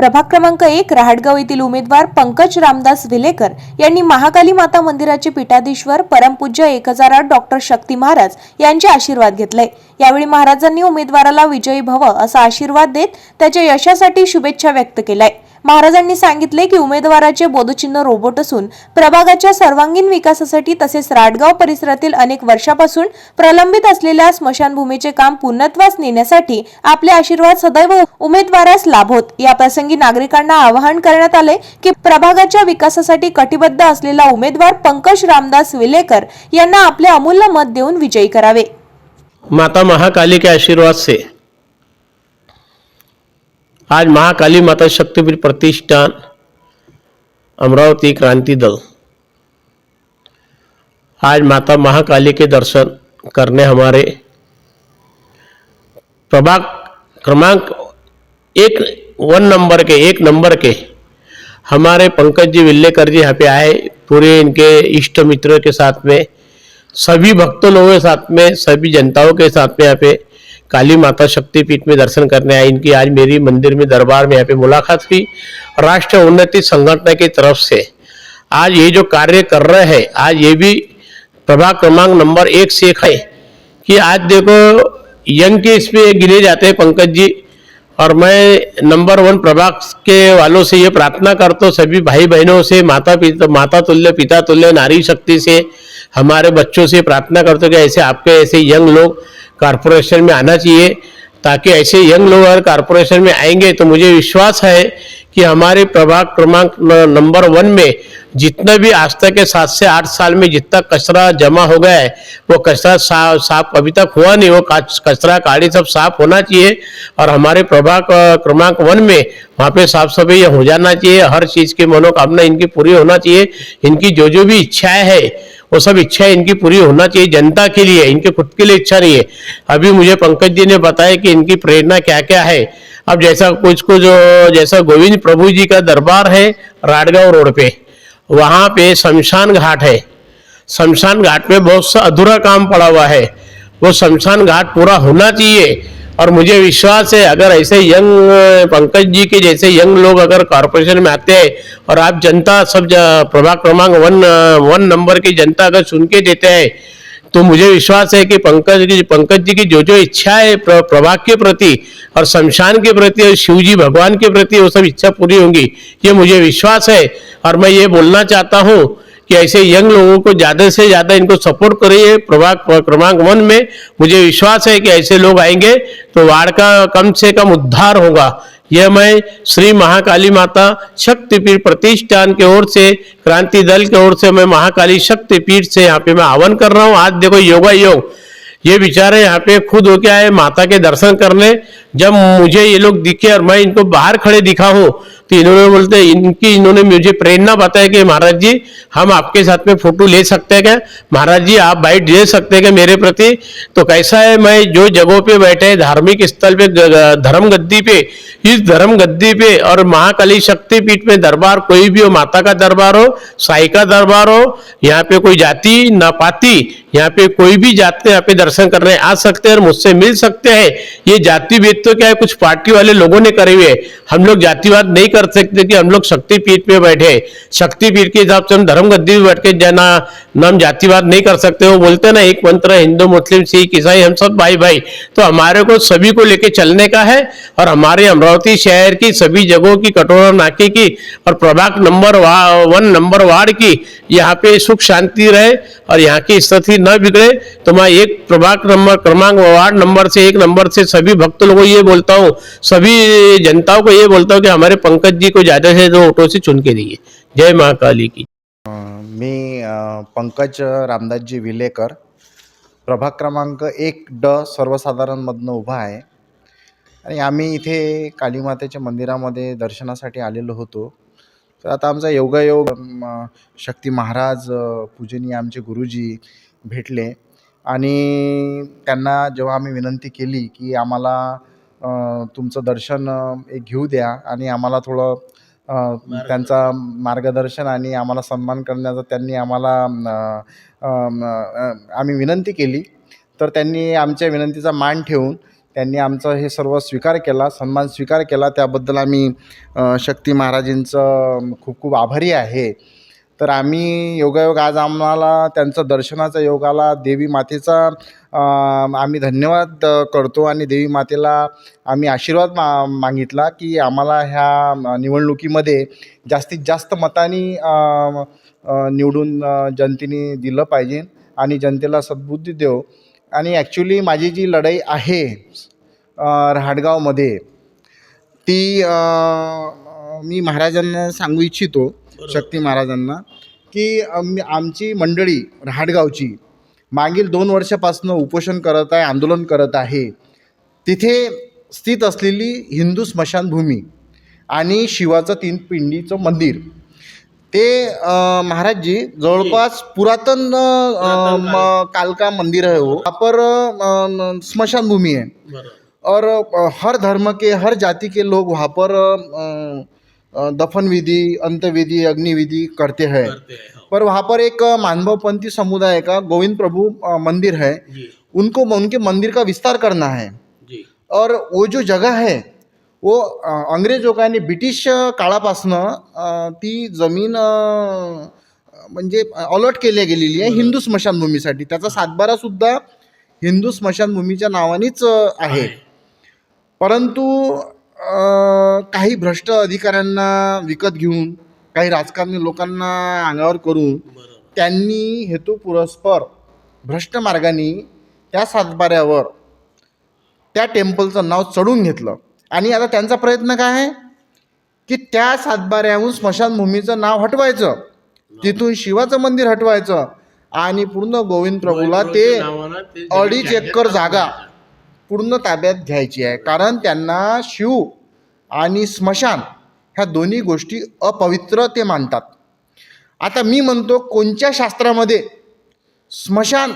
प्रभाग क्रमांक एक रहाटगाव येथील उमेदवार पंकज रामदास विलेकर यांनी महाकाली माता मंदिराचे पीठाधीश्वर परमपूज्य एक हजार आठ डॉक्टर शक्ती महाराज यांचे आशीर्वाद घेतले. यावेळी महाराजांनी उमेदवाराला विजयी भव असा आशीर्वाद देत त्याच्या यशासाठी शुभेच्छा व्यक्त केलाय महाराजांनी सांगितले की उमेदवाराचे बोधचिन्ह रोबोट असून प्रभागाच्या सर्वांगीण विकासासाठी तसेच राडगाव परिसरातील अनेक वर्षापासून प्रलंबित असलेल्या स्मशानभूमीचे काम पूर्णत्वास नेण्यासाठी आपले आशीर्वाद सदैव उमेदवारास लाभोत. या प्रसंगी नागरिकांना आवाहन करण्यात आले की प्रभागाच्या विकासासाठी कटिबद्ध असलेला उमेदवार पंकज रामदास विलेकर यांना आपले अमूल्य मत देऊन विजयी करावे. माता महाकाली के आशीर्वाद से। आज महाकाली माता शक्तिपीठ प्रतिष्ठान, अमरावती क्रांति दल। आज माता महाकाली के दर्शन करने हमारे प्रभाग क्रमांक एक, वन नंबर के, एक नंबर के हमारे पंकज जी विल्लेकर जी यहाँ पे आए, पूरे इनके इष्ट मित्रों के साथ में सभी भक्तों लोगों के साथ में, सभी जनताओं के साथ में यहाँ पे काली माता शक्तिपीठ में दर्शन करने आए। इनकी आज मेरी मंदिर में दरबार में यहाँ पे मुलाकात हुई राष्ट्र उन्नति संगठन की तरफ़ से आज ये जो कार्य कर रहे हैं, आज ये भी प्रभाग क्रमांक नंबर एक से एक है कि आज देखो, यंग के इसमें गिने जाते हैं पंकज जी। और मैं नंबर वन प्रभाग के वालों से ये प्रार्थना करता हूँ, सभी भाई बहनों से माता पिता माता तुल्य पिता तुल्य नारी शक्ति से हमारे बच्चों से प्रार्थना करते हूँ कि ऐसे आपके ऐसे यंग लोग कारपोरेशन में आना चाहिए ताकि ऐसे यंग लोग अगर कारपोरेशन में आएँगे तो मुझे विश्वास है कि हमारे प्रभाग क्रमांक नंबर वन में जितना भी आज तक के सात से आठ साल में जितना कचरा जमा हो गया है वो कचरा सा, साफ़ अभी तक हुआ नहीं वो कचरा काड़ी सब साफ़ होना चाहिए और हमारे प्रभाग क्रमांक वन में वहाँ पे साफ़ सफ़ाई हो जाना चाहिए। हर चीज़ की मनोकामना इनकी पूरी होना चाहिए। इनकी जो जो भी इच्छाएँ है वो सब इच्छाएँ इनकी पूरी होना चाहिए, जनता के लिए, इनके खुद के लिए इच्छा नहीं है। अभी मुझे पंकज जी ने बताया कि इनकी प्रेरणा क्या क्या है। अब जैसा कुछ को जो जैसा गोविंद प्रभु जी का दरबार है, राडगांव रोड पे, वहाँ पे शमशान घाट है। शमशान घाट में बहुत सा अधूरा काम पड़ा हुआ है। वो शमशान घाट पूरा होना चाहिए। और मुझे विश्वास है अगर ऐसे यंग पंकज जी के जैसे यंग लोग अगर कॉरपोरेशन में आते हैं और आप जनता सब प्रभाग क्रमांक वन वन नंबर की जनता अगर सुन के देते हैं तो मुझे विश्वास है कि पंकज जी पंकज जी की जो जो इच्छा है प्र, प्रभाग के प्रति और शमशान के प्रति और शिव जी भगवान के प्रति वो सब इच्छा पूरी होंगी ये मुझे विश्वास है। और मैं ये बोलना चाहता हूँ कि ऐसे यंग लोगों को ज़्यादा से ज़्यादा इनको सपोर्ट करिए, प्रभाग क्रमांक वन में। मुझे विश्वास है कि ऐसे लोग आएँगे तो वार्ड का कम से कम उद्धार होगा। यह मैं श्री महाकाली माता शक्तिपीठ प्रतिष्ठान की ओर से, क्रांति दल की ओर से मैं महाकाली शक्तिपीठ से यहाँ पे मैं आह्वान कर रहा हूँ। आज देखो योगा योग, ये बेचारे यहाँ पे खुद हो क्या है माता के दर्शन करने। जब मुझे ये लोग दिखे और मैं इनको बाहर खड़े दिखा हूँ तो इन्होंने बोलते इनकी इन्होंने मुझे प्रेरणा बताया कि महाराज जी, हम आपके साथ में फ़ोटो ले सकते हैं क्या? महाराज जी, आप बाइट दे सकते हैं क्या मेरे प्रति? तो कैसा है मैं जो जगहों पे बैठे धार्मिक स्थल पे धर्म गद्दी पे, इस धर्म गद्दी पे और महाकाली शक्ति पीठ में दरबार, कोई भी हो, माता का दरबार हो, साई का दरबार हो, यहाँ पे कोई जाति ना पाती, यहाँ पे कोई भी जाते यहाँ पे दर्शन करने आ सकते हैं और मुझसे मिल सकते हैं। ये जाति भेद तो क्या है? कुछ पार्टी वाले लोगों ने करे हुए। हम लोग जातिवाद नहीं कर सकते कि हम लोग शक्तिपीठ पे बैठे। शक्तिपीठ के हिसाब से हम धर्म गद्दी पे बैठ के जाना, ना हम जातिवाद नहीं कर सकते। वो बोलते ना, एक मंत्र हिंदू, मुस्लिम, सिख, ईसाई, हम सब भाई भाई। तो हमारे को, सभी को लेके चलने का है और हमारे अमरावती शहर की सभी जगहों की, कटोरा नाके की और प्रभाग नंबर वन नंबर वार्ड की, यहाँ पे सुख शांति रहे और यहाँ की स्थिति न बिगड़े। तो मैं एक प्रभाग नंबर, क्रमांक वार्ड नंबर से, एक नंबर से सभी भक्त लोगों को ये बोलता हूँ, सभी जनताओं को ये बोलता हूँ कि हमारे पंकज जी को ज्यादा से ज्यादा ऑटो से चुन के दिए जय महाकाली की। मी पंकज रामदासजी विलेकर प्रभाग क्रमांक एक ड सर्वसाधारणमधनं उभा आहे. आणि आम्ही इथे कालीमातेच्या मंदिरामध्ये दर्शनासाठी आलेलो होतो. तर आता आमचा योगायोग शक्ती महाराज पूजनीय आमचे गुरुजी भेटले. आणि त्यांना जेव्हा आम्ही विनंती केली की आम्हाला तुमचं दर्शन एक घेऊ द्या आणि आम्हाला थोडं त्यांचा मार्गदर्शन आणि आम्हाला सन्मान करण्याचा त्यांनी आम्हाला आम्ही विनंती केली. तर त्यांनी आमच्या विनंतीचा मान ठेवून त्यांनी आमचं हे सर्व स्वीकार केला सन्मान स्वीकार केला. त्याबद्दल आम्ही शक्ती महाराजींचं खूप खूप आभारी आहे. तर आम्ही योगायोग आज आम्हाला त्यांचं दर्शनाचा योग आला. देवी मातेचा आम्ही धन्यवाद करतो आणि देवी मातेला आम्ही आशीर्वाद मा मागितला की आम्हाला ह्या निवडणुकीमध्ये जास्तीत जास्त मतांनी निवडून जनतेने दिलं पाहिजे आणि जनतेला सद्बुद्धी देव आणि ॲक्च्युली माझी जी लढाई आहे राहाडगावमध्ये ती मी महाराजांना सांगू इच्छितो शक्ती महाराजांना की आमची मंडळी रहाटगावची मागील दोन वर्षापासून उपोषण करत आहे आंदोलन करत आहे. तिथे स्थित असलेली हिंदू स्मशानभूमी आणि शिवाचं तीन पिंडीचं मंदिर. ते महाराजजी जवळपास पुरातन कालका मंदिर है. वो वहाँ पर स्मशानभूमि है और हर धर्म के हर जाति के लोग वहाँ पर अ, अ, दफन विधि अंत्यविधि अग्निविधि करते हैं। पर वहाँ पर एक मानवपंथी समुदाय का गोविंद प्रभु मंदिर है। उनको उनके मंदिर का विस्तार करना है। और वो जो जगह है वो अंग्रेजों का आणि ब्रिटिश काळापासनं ती जमीन म्हणजे अलॉट केली गेलेली आहे हिंदू स्मशानभूमीसाठी. त्याचा सातबारासुद्धा हिंदू स्मशानभूमीच्या नावानेच आहे. परंतु काही भ्रष्ट अधिकाऱ्यांना विकत घेऊन काही राजकारणी लोकांना अंगावर करून त्यांनी हेतू पुरस्पर भ्रष्ट मार्गाने त्या सातबाऱ्यावर त्या टेम्पलचं नाव चढून घेतलं. आणि आता त्यांचा प्रयत्न काय आहे? की त्या सातबाऱ्याहून स्मशानभूमीचं नाव हटवायचं. तिथून शिवाचं मंदिर हटवायचं. आणि पूर्ण गोविंद प्रभूला ते अडीच एकर जागा पूर्ण ताब्यात घ्यायची आहे. कारण त्यांना शिव आणि स्मशान ह्या दोन्ही गोष्टी अपवित्र ते मानतात. आता मी म्हणतो कोणत्या शास्त्रामध्ये स्मशान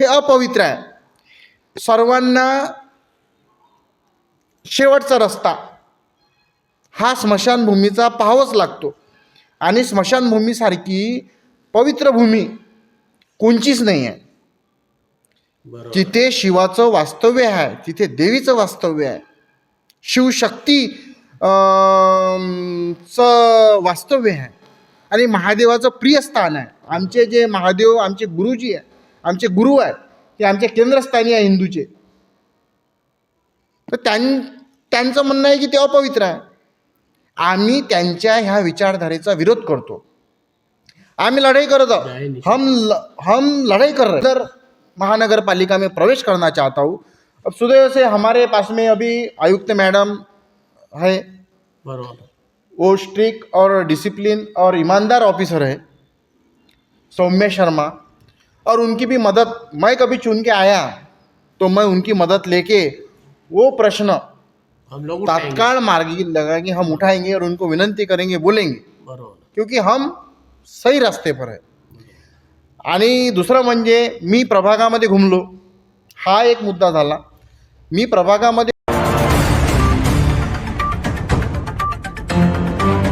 हे अपवित्र आहे? सर्वांना शेवटचा रस्ता हा स्मशानभूमीचा पाहावाच लागतो. आणि स्मशानभूमीसारखी पवित्र भूमी कोणचीच नाही आहे तिथे शिवाचं वास्तव्य आहे तिथे देवीचं वास्तव्य आहे. शिवशक्ती चं वास्तव्य आहे. आणि महादेवाचं प्रिय स्थान आहे. आमचे जे महादेव आमचे गुरुजी आहे आमचे गुरु आहेत ते आमच्या केंद्रस्थानी आहे हिंदूचे. तर त्यां त्यांचं म्हणणं आहे की ते अपवित्र आहे. आम्ही त्यांच्या ह्या विचारधारेचा विरोध करतो. आम्ही लढाई करत आहोत. हम ल- हम लड़ाई कर रहे हैं इधर महानगर पालिका में प्रवेश करना चाहता हूँ। अब सुबह से हमारे पास में अभी आयुक्त मैडम है। वो स्ट्रिक और डिसिप्लिन और ईमानदार ऑफिसर है। सौम्य शर्मा। और उनकी भी मदद मैं कभी चुन के आया तो मैं उनकी मदद लेके वो प्रश्न हम लोग तत्काल मार्गी लगा कि हम उठाएँगे और उनको विनंती करेंगे बोलेंगे। क्योंकि हम सही रास्ते पर आहे आणि दुसरं म्हणजे मी प्रभागामध्ये घुमलो. हा एक मुद्दा झाला. मी प्रभागामध्ये